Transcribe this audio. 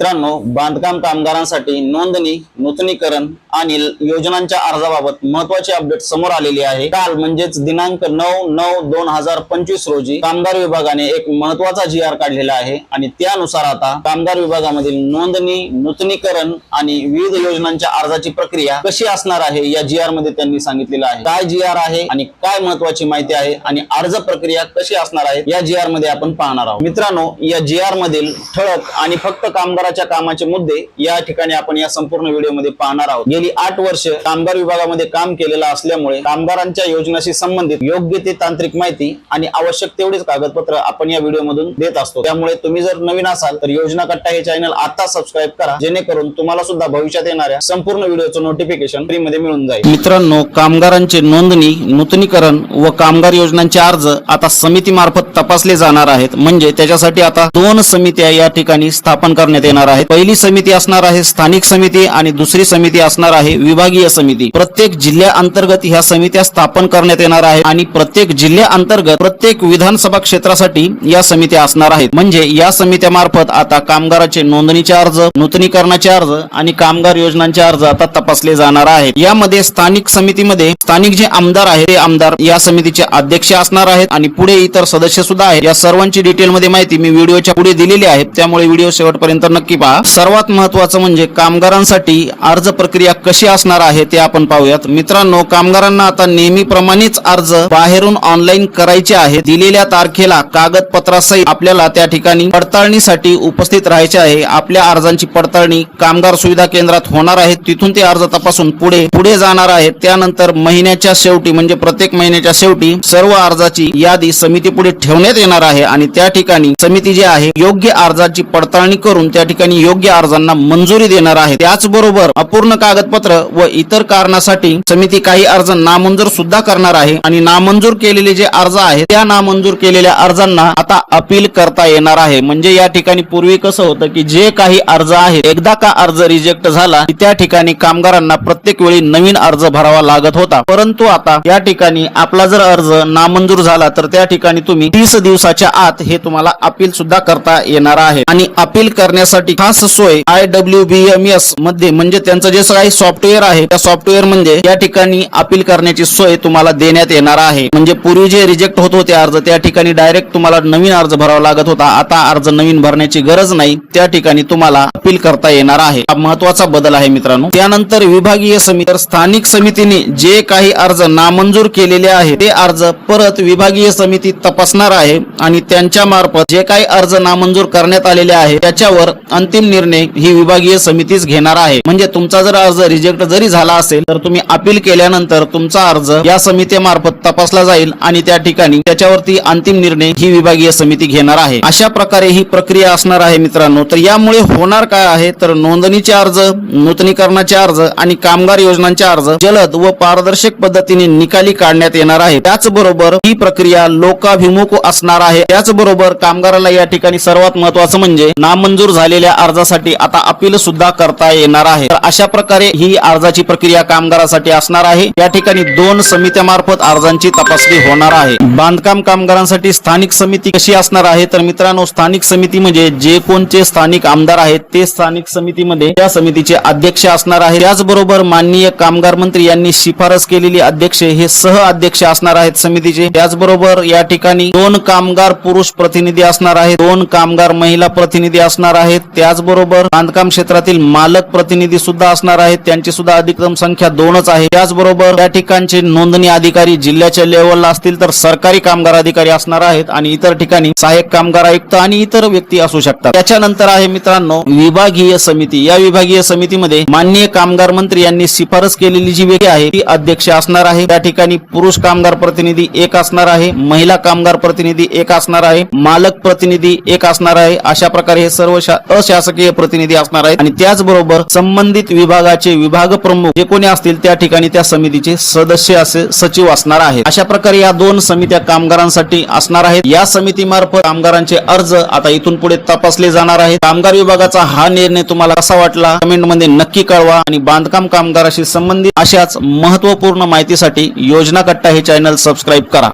मित्रांनो बांधकाम कामगारांसाठी नोंदणी नूतनीकरण आणि योजनांच्या अर्जाबाबत महत्वाची अपडेट समोर आलेली आहे. काल म्हणजेच दिनांक नऊ नऊ दोन हजार पंचवीस रोजी कामगार विभागाने एक महत्त्वाचा जी आर काढलेला आहे आणि त्यानुसार आता कामगार विभागामधील नोंदणी नूतनीकरण आणि विविध योजनांच्या अर्जाची प्रक्रिया कशी असणार आहे या जी आरमध्ये त्यांनी सांगितलेलं आहे. काय जी आर आहे आणि काय महत्वाची माहिती आहे आणि अर्ज प्रक्रिया कशी असणार आहे या जी आरमध्ये आपण पाहणार आहोत. मित्रांनो या जी आर मधील ठळक आणि फक्त कामगार कामगाराच्या कामाचे मुद्दे या ठिकाणी आपण या संपूर्ण व्हिडिओमध्ये पाहणार आहोत. गेली आठ वर्ष कामगार विभागामध्ये काम केलेलं असल्यामुळे कामगारांच्या योजनाशी संबंधित योग्य ते तांत्रिक माहिती आणि आवश्यक तेवढीच कागदपत्र आपण या व्हिडिओमधून देत असतो. त्यामुळे तुम्ही जर नवीन असाल तर योजना कट्टा हे चॅनल आता सबस्क्राईब करा जेणेकरून तुम्हाला सुद्धा भविष्यात येणाऱ्या संपूर्ण व्हिडिओचं नोटिफिकेशन फ्री मध्ये मिळून जाईल. मित्रांनो कामगारांचे नोंदणी नूतनीकरण व कामगार योजनांचे अर्ज आता समिती मार्फत तपासले जाणार आहेत. म्हणजे त्याच्यासाठी आता दोन समित्या या ठिकाणी स्थापन करण्यात येणार आहेत पहिली समिती असणार आहे स्थानिक समिती आणि दुसरी समिती असणार आहे विभागीय समिती. प्रत्येक जिल्ह्याअंतर्गत ह्या समित्या स्थापन करण्यात येणार आहे आणि प्रत्येक जिल्ह्याअंतर्गत प्रत्येक विधानसभा क्षेत्रासाठी या समित्या असणार आहेत. म्हणजे या समित्या मार्फत आता कामगाराचे नोंदणीचे अर्ज नूतनीकरणाचे अर्ज आणि कामगार योजनांचे अर्ज आता तपासले जाणार आहेत. यामध्ये स्थानिक समितीमध्ये स्थानिक जे आमदार आहेत ते आमदार या समितीचे अध्यक्ष असणार आहेत आणि पुढे इतर सदस्य सुद्धा आहेत. या सर्वांची डिटेलमध्ये माहिती मी व्हिडिओच्या पुढे दिलेली आहे. त्यामुळे व्हिडिओ शेवटपर्यंत नक्की पहा. सर्वात महत्वाचं म्हणजे कामगारांसाठी अर्ज प्रक्रिया कशी असणार आहे ते आपण पाहूयात. मित्रांनो कामगारांना आता नेहमीप्रमाणेच अर्ज बाहेरून ऑनलाईन करायचे आहे दिलेल्या तारखेला कागदपत्रासहित आपल्याला त्या ठिकाणी पडताळणीसाठी उपस्थित राहायचे आहे. आपल्या अर्जांची पडताळणी कामगार सुविधा केंद्रात होणार आहे. तिथून ते अर्ज तपासून पुढे पुढे जाणार आहेत. त्यानंतर महिन्याच्या शेवटी म्हणजे प्रत्येक महिन्याच्या शेवटी सर्व अर्जाची यादी समिती पुढे ठेवण्यात येणार आहे आणि त्या ठिकाणी समिती जी आहे योग्य अर्जाची पडताळणी करून त्या ठिकाणी योग्य अर्जांना मंजुरी देणार आहे त्याचबरोबर अपूर्ण कागदपत्र व इतर कारणासाठी समिती काही अर्ज नामंजूर सुद्धा करणार आहे आणि नामंजूर केलेले जे अर्ज आहेत त्या नामंजूर केलेल्या अर्जांना आता अपील करता येणार आहे. म्हणजे या ठिकाणी पूर्वी कसं होतं की जे काही अर्ज आहे एकदा का अर्ज रिजेक्ट झाला की त्या ठिकाणी कामगारांना प्रत्येक वेळी नवीन अर्ज भरावा लागत होता. परंतु आता या ठिकाणी आपला जर अर्ज नामंजूर झाला तर त्या ठिकाणी तुम्ही तीस दिवसाच्या आत हे तुम्हाला अपील सुद्धा करता येणार आहे. आणि अपील करण्यासाठी खास सोय आय डब्ल्यू बी एम एसमध्ये म्हणजे त्यांचं जे काही सॉफ्टवेअर आहे त्या सॉफ्टवेअर म्हणजे या ठिकाणी अपील करण्याची सोय तुम्हाला देण्यात येणार आहे. म्हणजे पूर्वी जे रिजेक्ट होत होते अर्ज त्या ठिकाणी डायरेक्ट तुम्हाला नवीन अर्ज भरावा लागत होता. आता अर्ज नवीन भरण्याची गरज नाही. त्या ठिकाणी तुम्हाला अपील करता येणार आहे. हा महत्त्वाचा बदल आहे मित्रांनो. त्यानंतर विभागीय समिती स्थानिक समितीने जे काही अर्ज नामंजूर केलेले आहे ते अर्ज परत विभागीय समिती तपासणार आहे. आणि त्यांच्या मार्फत जे काही अर्ज नामंजूर करण्यात आलेले आहे त्याच्यावर अंतिम निर्णय ही विभागीय समितीच घेणार आहे. म्हणजे तुमचा जर अर्ज रिजेक्ट जरी झाला असेल तर तुम्ही अपील केल्यानंतर तुमचा अर्ज या समितीमार्फत तपासला जाईल आणि त्या ठिकाणी त्याच्यावरती अंतिम निर्णय ही विभागीय समिती घेणार आहे. अशा प्रकारे ही प्रक्रिया असणार आहे मित्रांनो. तर यामुळे होणार काय आहे? तर नोंदणीचे अर्ज नूतनीकरणाचे अर्ज आणि कामगार योजनांचे अर्ज जलद व पारदर्शक पद्धतीने निकाली काढण्यात येणार आहे त्याचबरोबर ही प्रक्रिया लोकाभिमुख असणार आहे. त्याचबरोबर कामगाराला या ठिकाणी सर्वात महत्वाचं म्हणजे नामंजूर केलेल्या अर्जासाठी आता अपील सुद्धा करता येणार आहे. तर अशा प्रकारे ही अर्जाची प्रक्रिया कामगारासाठी असणार आहे. या ठिकाणी दोन समित्यामार्फत अर्जांची तपासणी होणार आहे. बांधकाम कामगारांसाठी स्थानिक समिती कशी असणार आहे? तर मित्रांनो स्थानिक समिती म्हणजे जे कोणते स्थानिक आमदार आहेत ते स्थानिक समितीमध्ये त्या समितीचे अध्यक्ष असणार आहे त्याचबरोबर माननीय कामगार मंत्री यांनी शिफारस केलेली अध्यक्ष हे सह अध्यक्ष असणार आहेत समितीचे. त्याचबरोबर या ठिकाणी दोन कामगार पुरुष प्रतिनिधी असणार आहेत. दोन कामगार महिला प्रतिनिधी असणार आहेत. त्याचबरोबर बांधकाम क्षेत्रातील मालक प्रतिनिधी सुद्धा असणार आहेत. त्यांची सुद्धा अधिकतम संख्या दोनच आहे. त्याचबरोबर त्या ठिकाणचे नोंदणी अधिकारी जिल्ह्याच्या लेवलला असतील तर सरकारी कामगार अधिकारी असणार आहेत आणि इतर ठिकाणी सहाय्यक कामगार आयुक्त आणि इतर व्यक्ती असू शकतात. त्याच्यानंतर आहे मित्रांनो विभागीय समिती. या विभागीय समितीमध्ये माननीय कामगार मंत्री यांनी शिफारस केलेली जी व्यक्ती आहे ती अध्यक्ष असणार आहे. त्या ठिकाणी पुरुष कामगार प्रतिनिधी एक असणार आहे महिला कामगार प्रतिनिधी एक असणार आहे मालक प्रतिनिधी एक असणार आहे. अशा प्रकारे हे सर्व शा- अशासकीय प्रतिनिधी असणार आहेत. आणि त्याचबरोबर संबंधित विभागाचे विभाग प्रमुख जे कोणी असतील त्या ठिकाणी त्या समितीचे सदस्य असे सचिव असणार आहेत. अशा प्रकारे या दोन समित्या कामगारांसाठी असणार आहेत. या समितीमार्फत कामगारांचे अर्ज आता इथून पुढे तपासले जाणार आहेत. कामगार विभागाचा हा निर्णय तुम्हाला कसा वाटला? कमेंटमध्ये नक्की कळवा. आणि बांधकाम कामगाराशी संबंधित अशाच महत्त्वपूर्ण माहितीसाठी योजना कट्टा हे चॅनल सबस्क्राईब करा.